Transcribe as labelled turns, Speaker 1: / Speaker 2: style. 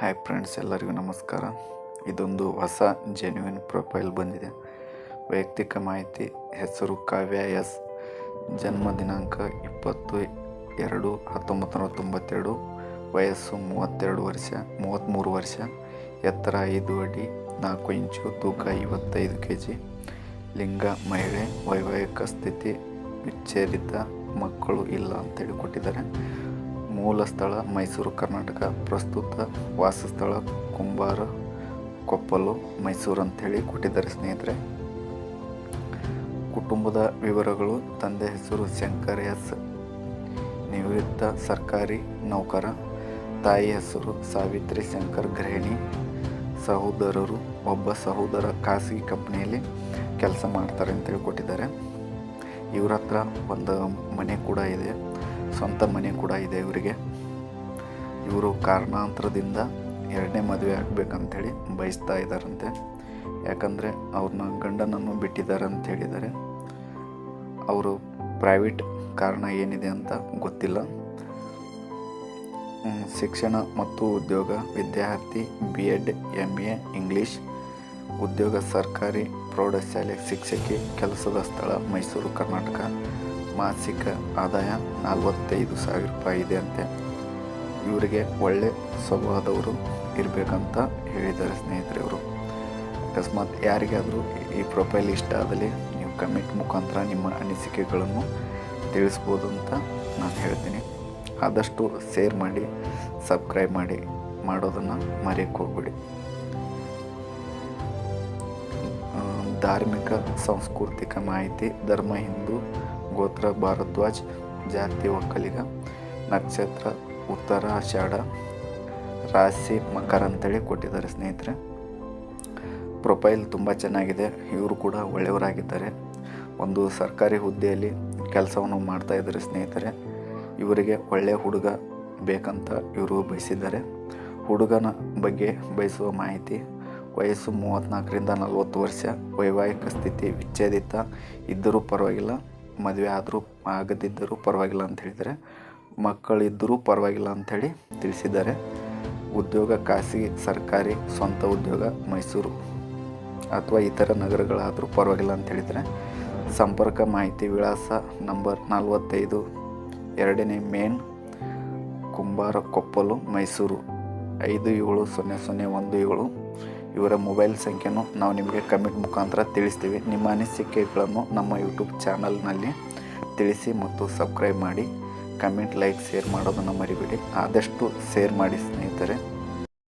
Speaker 1: Hi friends ಎಲ್ಲರಿಗೂ ನಮಸ್ಕಾರ. ಇದೊಂದು ಹೊಸ ಜೆನ್ಯೂನ್ ಪ್ರೊಫೈಲ್ ಬಂದಿದೆ. ವೈಯಕ್ತಿಕ ಮಾಹಿತಿ, ಹೆಸರು, ಕಾವ್ಯ, ಎಸ್, ಜನ್ಮ ದಿನಾಂಕ ಇಪ್ಪತ್ತು ಎರಡು ಹತ್ತೊಂಬತ್ತು ನೂರ ತೊಂಬತ್ತೆರಡು, ವಯಸ್ಸು ಮೂವತ್ತೆರಡು ವರ್ಷ, ಮೂವತ್ತ್ಮೂರು ವರ್ಷ, ಎತ್ತರ ಐದು ಅಡಿ, ನಾಲ್ಕು ಇಂಚು, ತೂಕ ಐವತ್ತೈದು ಕೆ ಜಿ ಲಿಂಗ, ಮಹಿಳೆ, ವೈವಾಹಿಕ ಸ್ಥಿತಿ, ವಿಚ್ಛೇದಿತ ಮಕ್ಕಳು ಇಲ್ಲ ಅಂತೇಳಿ ಕೊಟ್ಟಿದ್ದಾರೆ ಮೂಲ ಸ್ಥಳ ಮೈಸೂರು, ಕರ್ನಾಟಕ. ಪ್ರಸ್ತುತ ವಾಸಸ್ಥಳ ಕುಂಬಾರ, ಕೊಪ್ಪಲು, ಮೈಸೂರು ಅಂಥೇಳಿ ಕೊಟ್ಟಿದ್ದಾರೆ ಸ್ನೇಹಿತರೆ. ಕುಟುಂಬದ ವಿವರಗಳು, ತಂದೆ ಹೆಸರು ಶಂಕರ್ ಎಸ್. ನಿವೃತ್ತ ಸರ್ಕಾರಿ ನೌಕರ. ತಾಯಿ ಹೆಸರು ಸಾವಿತ್ರಿ ಶಂಕರ್ ಗೃಹಿಣಿ. ಸಹೋದರರು ಒಬ್ಬ ಸಹೋದರ ಖಾಸಗಿ ಕಂಪ್ನಿಯಲ್ಲಿ ಕೆಲಸ ಮಾಡ್ತಾರೆ ಅಂತೇಳಿ ಕೊಟ್ಟಿದ್ದಾರೆ. ಇವ್ರ ಹತ್ರ ಒಂದು ಮನೆ ಕೂಡ ಇದೆ. ಸ್ವಂತ ಮನೆ ಕೂಡ ಇದೆ ಇವರಿಗೆ. ಇವರು ಕಾರಣಾಂತರದಿಂದ ಎರಡನೇ ಮದುವೆ ಆಗಬೇಕಂಥೇಳಿ ಬಯಸ್ತಾ ಇದ್ದಾರಂತೆ ಯಾಕಂದರೆ ಅವ್ರನ್ನ ಗಂಡನನ್ನು ಬಿಟ್ಟಿದ್ದಾರೆ ಅಂತ ಹೇಳಿದ್ದಾರೆ. ಅವರು ಪ್ರೈವೇಟ್ ಕಾರಣ ಏನಿದೆ ಅಂತ ಗೊತ್ತಿಲ್ಲ. ಶಿಕ್ಷಣ ಮತ್ತು ಉದ್ಯೋಗ, ವಿದ್ಯಾರ್ಥಿ B Ed M A English ಉದ್ಯೋಗ ಸರ್ಕಾರಿ ಪ್ರೌಢಶಾಲೆ ಶಿಕ್ಷಕಿ, ಕೆಲಸದ ಸ್ಥಳ ಮೈಸೂರು, ಕರ್ನಾಟಕ. ಮಾಸಿಕ ಆದಾಯ ನಲವತ್ತೈದು ಸಾವಿರ ರೂಪಾಯಿ ಇದೆ ಅಂತೆ. ಇವರಿಗೆ ಒಳ್ಳೆ ಸ್ವಭಾವದವರು ಇರಬೇಕಂತ ಹೇಳಿದ್ದಾರೆ ಸ್ನೇಹಿತರೆ ಅವರು. ಅಕಸ್ಮಾತ್ ಯಾರಿಗಾದರೂ ಈ ಪ್ರೊಫೈಲ್ ಇಷ್ಟ ಆದಲ್ಲಿ ನೀವು ಕಮೆಂಟ್ ಮುಖಾಂತರ ನಿಮ್ಮ ಅನಿಸಿಕೆಗಳನ್ನು ತಿಳಿಸ್ಬೋದು ಅಂತ ನಾನು ಹೇಳ್ತೀನಿ. ಆದಷ್ಟು ಶೇರ್ ಮಾಡಿ, ಸಬ್ಸ್ಕ್ರೈಬ್ ಮಾಡಿ, ಮಾಡೋದನ್ನು ಮರೆಯೋಕ್ಕೆ ಹೋಗ್ಬಿಡಿ. ಧಾರ್ಮಿಕ, ಸಾಂಸ್ಕೃತಿಕ ಮಾಹಿತಿ, ಧರ್ಮ, ಹಿಂದೂ ಗೋತ್ರ, ಭಾರದ್ವಾಜ್, ಜಾತಿ ಒಕ್ಕಲಿಗ, ನಕ್ಷತ್ರ, ಉತ್ತರ, ಆಷಾಢ, ರಾಶಿ, ಮಕರ ಅಂತೇಳಿ ಕೊಟ್ಟಿದ್ದಾರೆ ಸ್ನೇಹಿತರೆ. ಪ್ರೊಫೈಲ್ ತುಂಬ ಚೆನ್ನಾಗಿದೆ. ಇವರು ಕೂಡ ಒಳ್ಳೆಯವರಾಗಿದ್ದಾರೆ. ಒಂದು ಸರ್ಕಾರಿ ಹುದ್ದೆಯಲ್ಲಿ ಕೆಲಸವನ್ನು ಮಾಡ್ತಾ ಇದ್ದಾರೆ ಸ್ನೇಹಿತರೆ. ಇವರಿಗೆ ಒಳ್ಳೆಯ ಹುಡುಗ ಬೇಕಂತ ಇವರು ಬಯಸಿದ್ದಾರೆ. ಹುಡುಗನ ಬಗ್ಗೆ ಬಯಸುವ ಮಾಹಿತಿ, ವಯಸ್ಸು ಮೂವತ್ತ್ನಾಲ್ಕರಿಂದ ನಲವತ್ತು ವರ್ಷ, ವೈವಾಹಿಕ ಸ್ಥಿತಿ ವಿಚ್ಛೇದಿತ, ಇದ್ದರೂ ಪರವಾಗಿಲ್ಲ. ಮದುವೆ ಆದರೂ ಆಗದಿದ್ದರೂ ಪರವಾಗಿಲ್ಲ ಅಂತ ಹೇಳಿದರೆ ಮಕ್ಕಳಿದ್ದರೂ ಪರವಾಗಿಲ್ಲ ಅಂಥೇಳಿ ತಿಳಿಸಿದ್ದಾರೆ. ಉದ್ಯೋಗ ಖಾಸಗಿ, ಸರ್ಕಾರಿ, ಸ್ವಂತ ಉದ್ಯೋಗ ಮೈಸೂರು ಅಥವಾ ಇತರ ನಗರಗಳಾದರೂ ಪರವಾಗಿಲ್ಲ ಅಂತ ಹೇಳಿದರೆ ಸಂಪರ್ಕ ಮಾಹಿತಿ ವಿಳಾಸ ನಂಬರ್ ನಲವತ್ತೈದು, ಎರಡನೇ ಮೇನ್, ಕುಂಬಾರ ಕೊಪ್ಪಲು, ಮೈಸೂರು ಐದು ಏಳು ಸೊನ್ನೆ ಸೊನ್ನೆ ಒಂದು ಏಳು. ಇವರ ಮೊಬೈಲ್ ಸಂಖ್ಯೆಯನ್ನು ನಾವು ನಿಮಗೆ ಕಮೆಂಟ್ ಮುಖಾಂತರ ತಿಳಿಸ್ತೀವಿ. ನಿಮ್ಮ ಅನಿಸಿಕೆಗಳನ್ನು ನಮ್ಮ ಯೂಟ್ಯೂಬ್ ಚಾನಲ್ನಲ್ಲಿ ತಿಳಿಸಿ ಮತ್ತು ಸಬ್ಸ್ಕ್ರೈಬ್ ಮಾಡಿ. ಕಮೆಂಟ್, ಲೈಕ್, ಶೇರ್ ಮಾಡೋದನ್ನು ಮರಿಬೇಡಿ. ಆದಷ್ಟು ಶೇರ್ ಮಾಡಿ ಸ್ನೇಹಿತರೆ.